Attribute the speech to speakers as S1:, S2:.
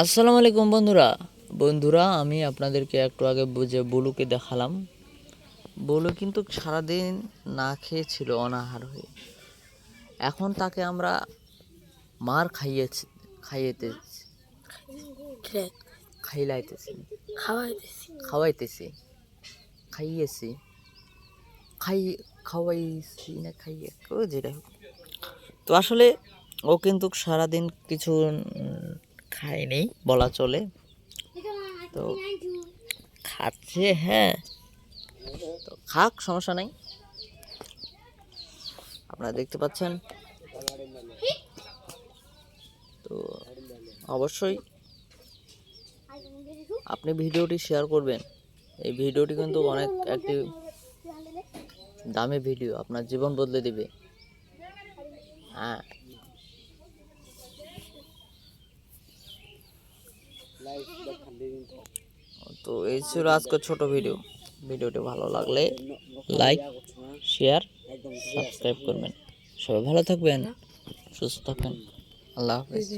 S1: আসসালামু আলাইকুম বন্ধুরা। বন্ধুরা আমি আপনাদেরকে একটু আগে বুঝে বলুকে দেখালাম। বলু কিন্তু সারাদিন না খেয়েছিল অনাহার হয়ে। এখন তাকে আমরা মার খাইয়েছি খাইয়েতেছি খাইলাইতেছি।
S2: খাওয়াইতেছি।
S1: খাওয়াইতেছি। খাইয়েছি। খাই খাওয়াইছি না খাইয়ে যেটা হোক। তো আসলে ও কিন্তু সারাদিন কিছু খায়নি বলা চলে। তো খাচ্ছে হ্যাঁ। তো খাক, সমস্যা নেই। আপনারা দেখতে পাচ্ছেন। তো অবশ্যই আপনি ভিডিওটি শেয়ার করবেন। এই ভিডিওটি কিন্তু অনেক একটি দামি ভিডিও আপনার জীবন বদলে দিবে। হ্যাঁ। তো এই ছিল আজকের ছোট ভিডিও। ভিডিওটি ভালো লাগলে লাইক শেয়ার সাবস্ক্রাইব করবেন। সবাই ভালো থাকবেন, সুস্থ থাকবেন। আল্লাহ হাফেজ।